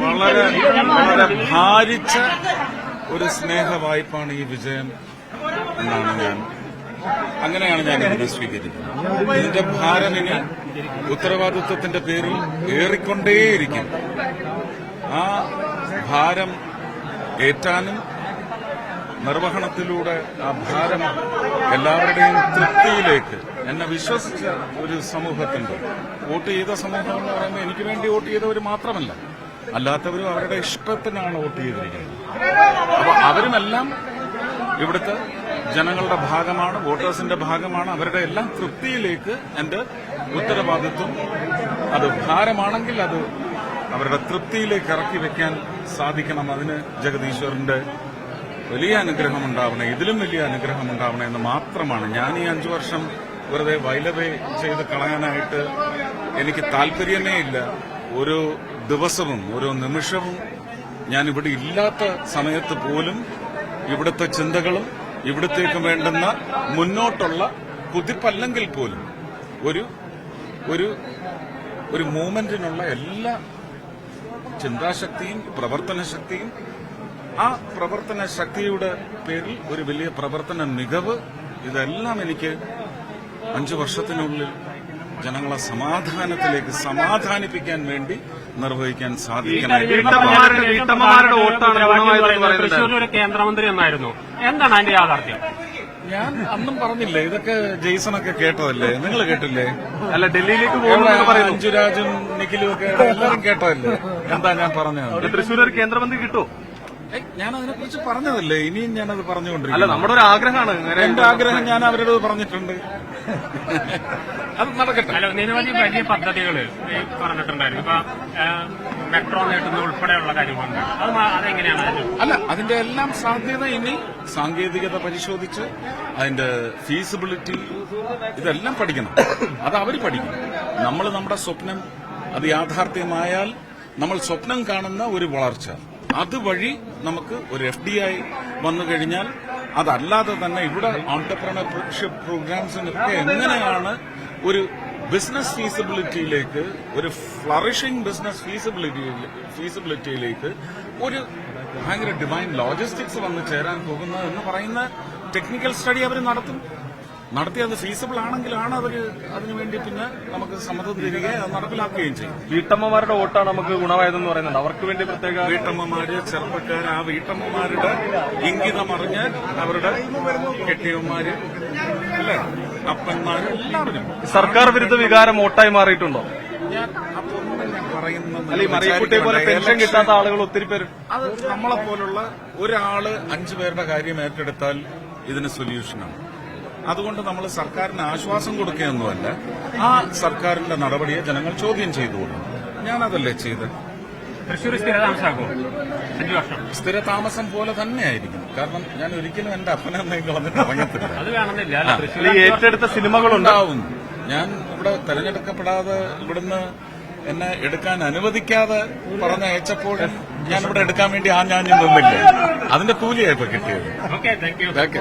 വളരെ വളരെ ഭാരിച്ച ഒരു സ്നേഹ വായ്പാണ് ഈ വിജയം എന്നാണ് ഞാൻ അങ്ങനെയാണ് ഞാൻ ഇതിനെ സ്വീകരിക്കുന്നത്. ഇതിന്റെ ഭാരം ഇനി ഉത്തരവാദിത്വത്തിന്റെ പേരിൽ ഏറിക്കൊണ്ടേയിരിക്കും. ആ ഭാരം ഏറ്റാനും നിർവഹണത്തിലൂടെ ആ ഭാരം എല്ലാവരുടെയും തൃപ്തിയിലേക്ക് എന്നെ വിശ്വസിച്ച ഒരു സമൂഹത്തിന്റെ വോട്ട് ചെയ്ത സമൂഹം എന്ന് പറയുമ്പോൾ എനിക്ക് വേണ്ടി വോട്ട് ചെയ്തവർ മാത്രമല്ല. അല്ലാത്തവരും അവരുടെ ഇഷ്ടത്തിനാണ് വോട്ട് ചെയ്തിരിക്കുന്നത്. അപ്പൊ അവരുമെല്ലാം ഇവിടുത്തെ ജനങ്ങളുടെ ഭാഗമാണ് വോട്ടേഴ്സിന്റെ ഭാഗമാണ്. അവരുടെ എല്ലാം തൃപ്തിയിലേക്ക് എന്റെ ഉത്തരവാദിത്വം അത് ഭാരമാണെങ്കിൽ അത് അവരുടെ തൃപ്തിയിലേക്ക് ഇറക്കി വെക്കാൻ സാധിക്കണം. അതിന് ജഗദീശ്വരന്റെ വലിയ അനുഗ്രഹം ഉണ്ടാവണേ ഇതിലും വലിയ അനുഗ്രഹം ഉണ്ടാവണേ എന്ന് മാത്രമാണ്. ഞാൻ ഈ അഞ്ചു വർഷം വെറുതെ വൈലവേ ചെയ്ത് കളയാനായിട്ട് എനിക്ക് താല്പര്യമേ ഇല്ല. ഓരോ ദിവസവും ഓരോ നിമിഷവും ഞാൻ ഇവിടെ ഇല്ലാത്ത സമയത്ത് പോലും ഇവിടുത്തെ ചിന്തകളും ഇവിടത്തേക്ക് വേണ്ടുന്ന മുന്നോട്ടുള്ള കുതിപ്പല്ലെങ്കിൽ പോലും ഒരു ഒരു ഒരു മൂമെന്റിനുള്ള എല്ലാ ചിന്താശക്തിയും പ്രവർത്തന ശക്തിയും ആ പ്രവർത്തന ശക്തിയുടെ പേരിൽ ഒരു വലിയ പ്രവർത്തന മികവ് ഇതെല്ലാം എനിക്ക് അഞ്ചു വർഷത്തിനുള്ളിൽ ജനങ്ങളെ സമാധാനത്തിലേക്ക് സമാധാനിപ്പിക്കാൻ വേണ്ടി നിർവഹിക്കാൻ സാധിക്കണം. തൃശ്ശൂരിൽ കേന്ദ്രമന്ത്രി എന്നായിരുന്നു എന്താണ് അതിന്റെ യാഥാർത്ഥ്യം? ഞാൻ അന്നും പറഞ്ഞില്ലേ ഇതൊക്കെ ജെയ്സണൊക്കെ കേട്ടതല്ലേ? നിങ്ങൾ കേട്ടില്ലേ? അല്ല ഡൽഹിയിലേക്ക് പറയുന്നു. അഞ്ജുരാജും നിഖിലും ഒക്കെ എല്ലാവരും കേട്ടതല്ലേ? എന്താ ഞാൻ പറഞ്ഞത്? തൃശ്ശൂർ ഒരു കേന്ദ്രമന്ത്രി കിട്ടുമോ? ഞാൻ അതിനെക്കുറിച്ച് പറഞ്ഞതല്ലേ? ഇനിയും ഞാനത് അല്ല പറഞ്ഞുകൊണ്ടിരിക്കും നമ്മുടെ ഒരു ആഗ്രഹമാണ് എന്റെ ആഗ്രഹം ഞാൻ അവരോട് പറഞ്ഞിട്ടുണ്ട്. അത് നടക്കട്ടെ. അല്ല നിരവധി വലിയ പദ്ധതികൾ പറഞ്ഞിട്ടുണ്ടായിരുന്നു. ഇപ്പൊ ആ, മെട്രോ നീട്ടുന്ന ഉൾപ്പെടെയുള്ള കാര്യങ്ങളുണ്ട്. അത് മാ- അതെങ്ങനെയാണ്? അതിന് അല്ല അതിന്റെ എല്ലാം സാധ്യത ഇനി സാങ്കേതികത പരിശോധിച്ച് അതിന്റെ ഫീസിബിലിറ്റി ഇതെല്ലാം പഠിക്കണം. അത് അവർ പഠിക്കും നമ്മൾ നമ്മുടെ സ്വപ്നം അത് യാഥാർത്ഥ്യമായാൽ നമ്മൾ സ്വപ്നം കാണുന്ന ഒരു വളർച്ച. അതുവഴി നമുക്ക് ഒരു എഫ് ഡി ഐ വന്നു കഴിഞ്ഞാൽ അതല്ലാതെ തന്നെ ഇവിടെ ഓണ്ടർപ്രണർഷിപ്പ് പ്രോഗ്രാംസിനൊക്കെ എങ്ങനെയാണ് ഒരു ബിസിനസ് ഫീസിബിലിറ്റിയിലേക്ക് ഒരു ഫ്ലറിഷിംഗ് ബിസിനസ് ഫീസിബിലിറ്റി ഫീസിബിലിറ്റിയിലേക്ക് ഒരു ഭയങ്കര ഡിവൈൻ ലോജിസ്റ്റിക്സ് വന്ന് ചേരാൻ പോകുന്നത് എന്ന് പറയുന്ന ടെക്നിക്കൽ സ്റ്റഡി അവർ നടത്തും. നടത്തി അത് ഫീസിബിൾ ആണെങ്കിലാണ് അവർ അതിനുവേണ്ടി പിന്നെ നമുക്ക് സമ്മതം തരികയും അത് നടപ്പിലാക്കുകയും ചെയ്യും. വീട്ടമ്മമാരുടെ വോട്ടാണ് നമുക്ക് ഗുണമായതെന്ന് പറയുന്നുണ്ട്. അവർക്ക് വേണ്ടി പ്രത്യേക വീട്ടമ്മമാര് ചെറുപ്പക്കാർ ആ വീട്ടമ്മമാരുടെ ഇംഗിതം അറിഞ്ഞ് അവരുടെ കെട്ടിയവന്മാര് അല്ലേ? അപ്പന്മാര് എല്ലാവരും. സർക്കാർ വിരുദ്ധ വികാരം വോട്ടായി മാറിയിട്ടുണ്ടോ? ഞാൻ പറയുന്നത് പോലെ പെൻഷൻ കിട്ടാത്ത ആളുകൾ ഒത്തിരി പേര് അത് നമ്മളെ പോലുള്ള ഒരാൾ അഞ്ചു പേരുടെ കാര്യം ഏറ്റെടുത്താൽ ഇതിന് സൊല്യൂഷനാണ് അതുകൊണ്ട് നമ്മൾ സർക്കാരിന് ആശ്വാസം കൊടുക്കുകയൊന്നുമല്ല ആ സർക്കാരിന്റെ നടപടിയെ ജനങ്ങൾ ചോദ്യം ചെയ്തുകൊള്ളു ഞാനതല്ലേ ചെയ്ത് തൃശ്ശൂർ സ്ഥിരതാമസാകുമോ? അഞ്ചു വർഷം. സ്ഥിരതാമസം പോലെ തന്നെയായിരിക്കും. കാരണം ഞാൻ ഒരിക്കലും എന്റെ അപ്പനെ ഇറങ്ങത്തില്ല. അത് വേണമെന്നില്ല. തൃശ്ശൂർ ഏറ്റെടുത്ത സിനിമകളുണ്ട്. ഉണ്ടാവും ഞാൻ ഇവിടെ തെരഞ്ഞെടുക്കപ്പെടാതെ ഇവിടുന്ന് എന്നെ എടുക്കാൻ അനുവദിക്കാതെ പറഞ്ഞ അയച്ചപ്പോൾ ഞാൻ ഇവിടെ എടുക്കാൻ വേണ്ടി ആ ഞാൻ നിന്നില്ല? അതിന്റെ കൂലിയായിപ്പോ കിട്ടിയത്. Okay thank you okay